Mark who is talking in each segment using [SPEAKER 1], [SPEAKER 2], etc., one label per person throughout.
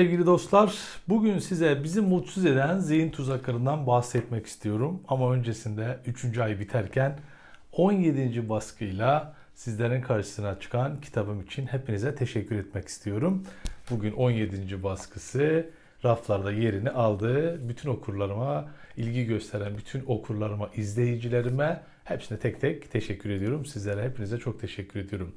[SPEAKER 1] Sevgili dostlar, bugün size bizi mutsuz eden zihin tuzaklarından bahsetmek istiyorum. Ama öncesinde 3. ay biterken 17. baskıyla sizlerin karşısına çıkan kitabım için hepinize teşekkür etmek istiyorum. Bugün 17. baskısı raflarda yerini aldı. Bütün okurlarıma, ilgi gösteren bütün okurlarıma, izleyicilerime hepsine tek tek teşekkür ediyorum. Sizlere hepinize çok teşekkür ediyorum.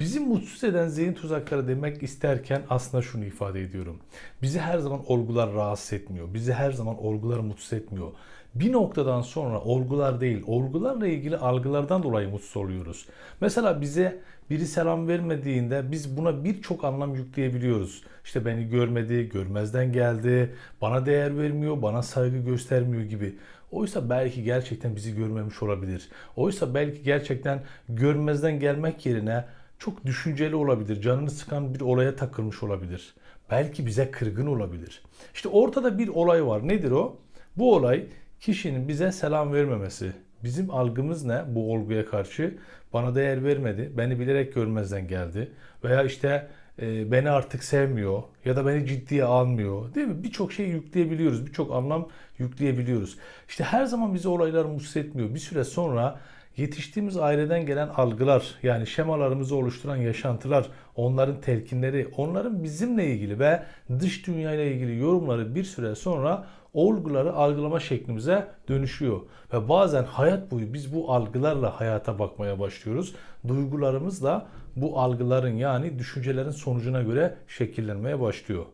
[SPEAKER 1] Bizi mutsuz eden zihin tuzakları demek isterken aslında şunu ifade ediyorum. Bizi her zaman olgular rahatsız etmiyor. Bizi her zaman olgular mutsuz etmiyor. Bir noktadan sonra olgular değil, olgularla ilgili algılardan dolayı mutsuz oluyoruz. Mesela bize biri selam vermediğinde biz buna birçok anlam yükleyebiliyoruz. İşte beni görmedi, görmezden geldi, bana değer vermiyor, bana saygı göstermiyor gibi. Oysa belki gerçekten bizi görmemiş olabilir. Oysa belki gerçekten görmezden gelmek yerine çok düşünceli olabilir. Canını sıkan bir olaya takılmış olabilir. Belki bize kırgın olabilir. İşte ortada bir olay var. Nedir o? Bu olay kişinin bize selam vermemesi. Bizim algımız ne bu olguya karşı? Bana değer vermedi, beni bilerek görmezden geldi. Veya işte e, beni artık sevmiyor ya da beni ciddiye almıyor. Değil mi? Birçok şey yükleyebiliyoruz, birçok anlam yükleyebiliyoruz. İşte her zaman bizi olaylar mutsuz etmiyor. Bir süre sonra yetiştiğimiz aileden gelen algılar yani şemalarımızı oluşturan yaşantılar, onların telkinleri, onların bizimle ilgili ve dış dünyayla ilgili yorumları bir süre sonra olguları algılama şeklimize dönüşüyor. Ve bazen hayat boyu biz bu algılarla hayata bakmaya başlıyoruz. Duygularımız da bu algıların yani düşüncelerin sonucuna göre şekillenmeye başlıyor.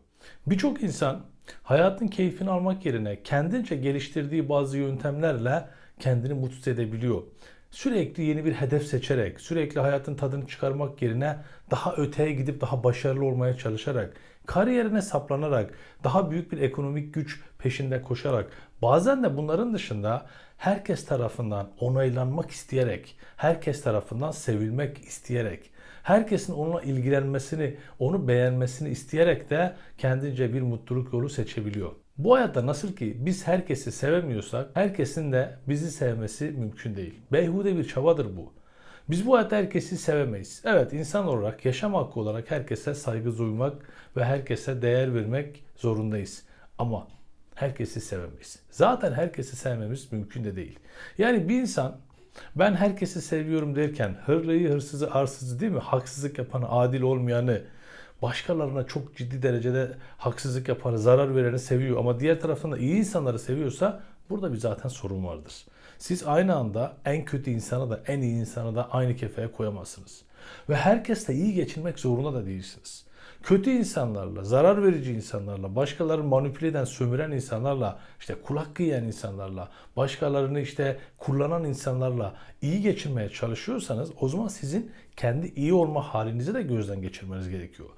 [SPEAKER 1] Birçok insan hayatın keyfini almak yerine kendince geliştirdiği bazı yöntemlerle kendini mutsuz edebiliyor. Sürekli yeni bir hedef seçerek, sürekli hayatın tadını çıkarmak yerine daha öteye gidip daha başarılı olmaya çalışarak, kariyerine saplanarak, daha büyük bir ekonomik güç peşinde koşarak, bazen de bunların dışında herkes tarafından onaylanmak isteyerek, herkes tarafından sevilmek isteyerek, herkesin onunla ilgilenmesini, onu beğenmesini isteyerek de kendince bir mutluluk yolu seçebiliyor. Bu hayatta nasıl ki biz herkesi sevemiyorsak herkesin de bizi sevmesi mümkün değil. Beyhude bir çabadır bu. Biz bu hayatta herkesi sevemeyiz. Evet insan olarak, yaşam hakkı olarak herkese saygı duymak ve herkese değer vermek zorundayız. Ama herkesi sevemeyiz. Zaten herkesi sevmemiz mümkün de değil. Yani bir insan ben herkesi seviyorum derken hırlıyı, hırsızı, arsızı değil mi? Haksızlık yapanı, adil olmayanı, başkalarına çok ciddi derecede haksızlık yapanı, zarar vereni seviyor ama diğer tarafında iyi insanları seviyorsa burada bir zaten sorun vardır. Siz aynı anda en kötü insanı da en iyi insanı da aynı kefeye koyamazsınız. Ve herkesle iyi geçinmek zorunda da değilsiniz. Kötü insanlarla, zarar verici insanlarla, başkalarını manipüle eden, sömüren insanlarla, işte kulak kıyan insanlarla, başkalarını işte kullanan insanlarla iyi geçirmeye çalışıyorsanız o zaman sizin kendi iyi olma halinizi de gözden geçirmeniz gerekiyor.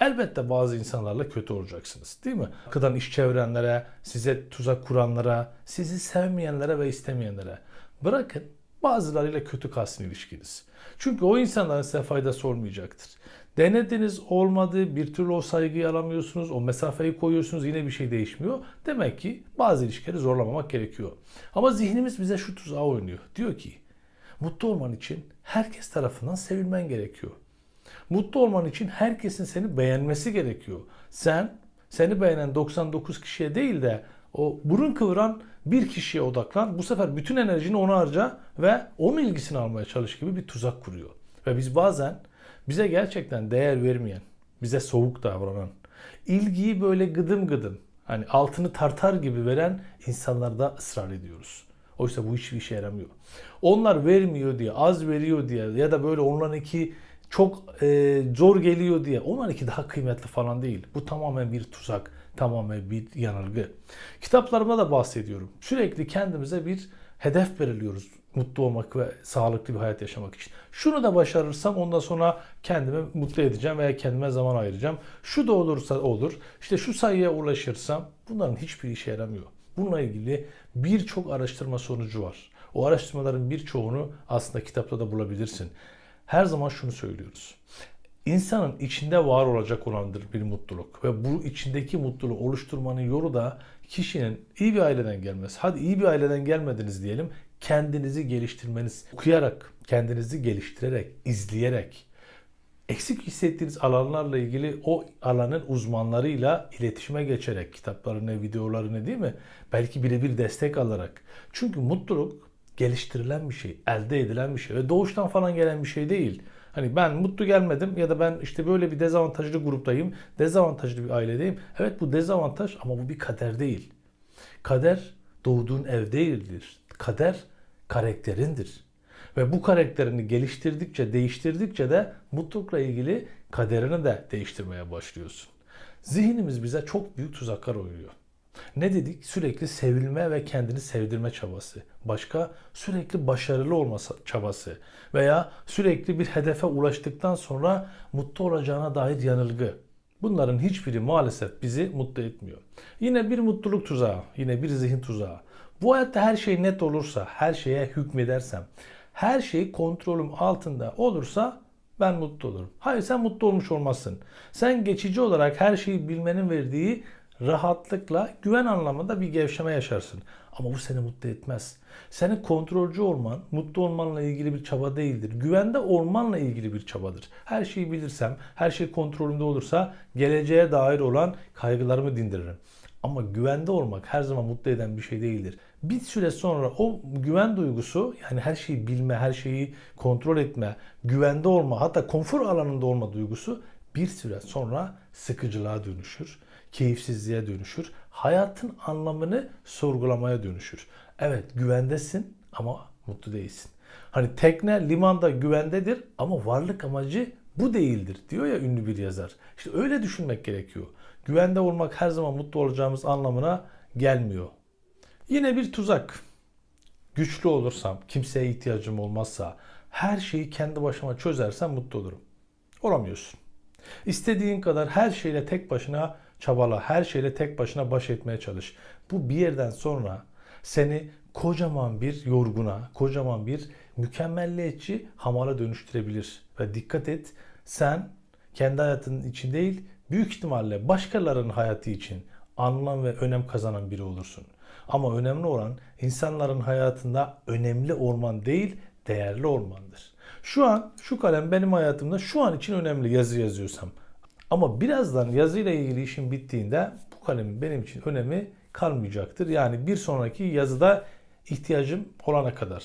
[SPEAKER 1] Elbette bazı insanlarla kötü olacaksınız değil mi? Akıdan iş çevirenlere, size tuzak kuranlara, sizi sevmeyenlere ve istemeyenlere. Bırakın bazılarıyla kötü kalsın ilişkiniz. Çünkü o insanların size faydası olmayacaktır. Denediniz olmadı, bir türlü o saygıyı alamıyorsunuz, o mesafeyi koyuyorsunuz yine bir şey değişmiyor. Demek ki bazı ilişkileri zorlamamak gerekiyor. Ama zihnimiz bize şu tuzağı oynuyor. Diyor ki mutlu olman için herkes tarafından sevilmen gerekiyor. Mutlu olman için herkesin seni beğenmesi gerekiyor. Sen seni beğenen 99 kişiye değil de o burun kıvıran bir kişiye odaklan. Bu sefer bütün enerjini ona harca ve onun ilgisini almaya çalış gibi bir tuzak kuruyor. Ve biz bazen bize gerçekten değer vermeyen, bize soğuk davranan, ilgiyi böyle gıdım gıdım, hani altını tartar gibi veren insanlarda ısrar ediyoruz. Oysa bu hiçbir işe yaramıyor. Onlar vermiyor diye, az veriyor diye ya da böyle onlarınki çok e, zor geliyor diye onlarınki daha kıymetli falan değil. Bu tamamen bir tuzak, tamamen bir yanılgı. Kitaplarıma da bahsediyorum. Sürekli kendimize bir hedef belirliyoruz mutlu olmak ve sağlıklı bir hayat yaşamak için. Şunu da başarırsam ondan sonra kendimi mutlu edeceğim veya kendime zaman ayıracağım. Şu da olursa olur. İşte şu sayıya ulaşırsam bunların hiçbir işe yaramıyor. Bununla ilgili birçok araştırma sonucu var. O araştırmaların birçoğunu aslında kitapta da bulabilirsin. Her zaman şunu söylüyoruz. İnsanın içinde var olacak olandır bir mutluluk ve bu içindeki mutluluğu oluşturmanın yolu da kişinin iyi bir aileden gelmesi. Hadi iyi bir aileden gelmediniz diyelim. Kendinizi geliştirmeniz, okuyarak, kendinizi geliştirerek, izleyerek, Eksik hissettiğiniz alanlarla ilgili o alanın uzmanlarıyla iletişime geçerek kitaplarını, videolarını değil mi? Belki birebir destek alarak. Çünkü mutluluk geliştirilen bir şey, elde edilen bir şey ve doğuştan falan gelen bir şey değil. Hani ben mutlu gelmedim ya da ben işte böyle bir dezavantajlı gruptayım, dezavantajlı bir ailedeyim. Evet bu dezavantaj ama bu bir kader değil. Kader doğduğun ev değildir. Kader karakterindir. Ve bu karakterini geliştirdikçe, değiştirdikçe de mutlulukla ilgili kaderini de değiştirmeye başlıyorsun. Zihnimiz bize çok büyük tuzaklar oynuyor. Ne dedik? Sürekli sevilme ve kendini sevdirme çabası. Başka sürekli başarılı olma çabası. Veya sürekli bir hedefe ulaştıktan sonra mutlu olacağına dair yanılgı. Bunların hiçbiri maalesef bizi mutlu etmiyor. Yine bir mutluluk tuzağı, yine bir zihin tuzağı. Bu hayatta her şey net olursa, her şeye hükmedersem, her şey kontrolüm altında olursa ben mutlu olurum. Hayır sen mutlu olmuş olmazsın. Sen geçici olarak her şeyi bilmenin verdiği rahatlıkla güven anlamında bir gevşeme yaşarsın. Ama bu seni mutlu etmez. Senin kontrolcü olman, mutlu olmanla ilgili bir çaba değildir. Güvende olmanla ilgili bir çabadır. Her şeyi bilirsem, her şey kontrolümde olursa geleceğe dair olan kaygılarımı dindiririm. Ama güvende olmak her zaman mutlu eden bir şey değildir. Bir süre sonra o güven duygusu yani her şeyi bilme, her şeyi kontrol etme, güvende olma hatta konfor alanında olma duygusu bir süre sonra sıkıcılığa dönüşür, keyifsizliğe dönüşür, hayatın anlamını sorgulamaya dönüşür. Evet güvendesin ama mutlu değilsin. Hani tekne limanda güvendedir ama varlık amacı bu değildir diyor ya ünlü bir yazar. İşte öyle düşünmek gerekiyor. Güvende olmak her zaman mutlu olacağımız anlamına gelmiyor. Yine bir tuzak. Güçlü olursam, kimseye ihtiyacım olmazsa, her şeyi kendi başıma çözersem mutlu olurum. Olamıyorsun. İstediğin kadar her şeyle tek başına çabala, her şeyle tek başına baş etmeye çalış. Bu bir yerden sonra seni kocaman bir yorguna, kocaman bir mükemmelliyetçi hamala dönüştürebilir. Ve dikkat et, sen kendi hayatının için değil, büyük ihtimalle başkalarının hayatı için anlam ve önem kazanan biri olursun. Ama önemli olan insanların hayatında önemli olman değil, değerli olmandır. Şu an şu kalem benim hayatımda şu an için önemli yazı yazıyorsam. Ama birazdan yazıyla ilgili işim bittiğinde bu kalemin benim için önemi kalmayacaktır. Yani bir sonraki yazıda ihtiyacım olana kadar.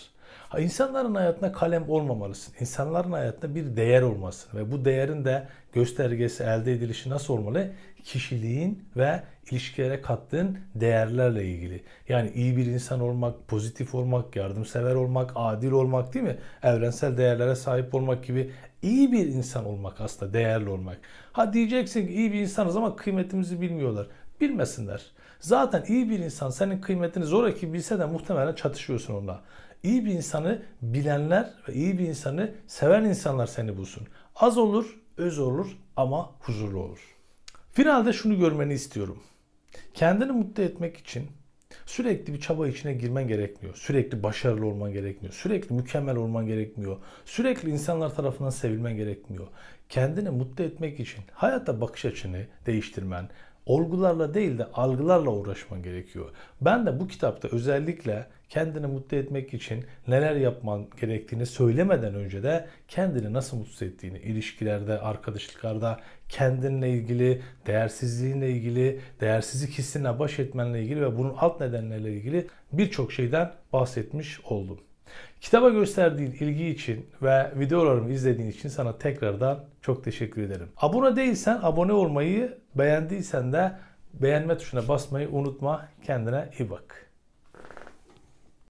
[SPEAKER 1] Ha, insanların hayatında kalem olmamalısın. İnsanların hayatında bir değer olmasın ve bu değerin de göstergesi elde edilişi nasıl olmalı? Kişiliğin ve ilişkilere kattığın değerlerle ilgili. Yani iyi bir insan olmak, pozitif olmak, yardımsever olmak, adil olmak değil mi? Evrensel değerlere sahip olmak gibi iyi bir insan olmak aslında değerli olmak. Ha diyeceksin ki iyi bir insanız ama kıymetimizi bilmiyorlar. Bilmesinler. Zaten iyi bir insan senin kıymetini zoraki bilse de muhtemelen çatışıyorsun onunla. İyi bir insanı bilenler ve iyi bir insanı seven insanlar seni bulsun. Az olur, öz olur ama huzurlu olur. Finalde şunu görmeni istiyorum. Kendini mutlu etmek için sürekli bir çaba içine girmen gerekmiyor. Sürekli başarılı olman gerekmiyor. Sürekli mükemmel olman gerekmiyor. Sürekli insanlar tarafından sevilmen gerekmiyor. Kendini mutlu etmek için hayata bakış açını değiştirmen, olgularla değil de algılarla uğraşman gerekiyor. Ben de bu kitapta özellikle kendini mutlu etmek için neler yapman gerektiğini söylemeden önce de kendini nasıl mutlu ettiğini, ilişkilerde, arkadaşlıklarda, kendinle ilgili, değersizliğinle ilgili, değersizlik hissine baş etmenle ilgili ve bunun alt nedenlerle ilgili birçok şeyden bahsetmiş oldum. Kitaba gösterdiğin ilgi için ve videolarımı izlediğin için sana tekrardan çok teşekkür ederim. Abone değilsen abone olmayı, beğendiysen de beğenme tuşuna basmayı unutma. Kendine iyi bak.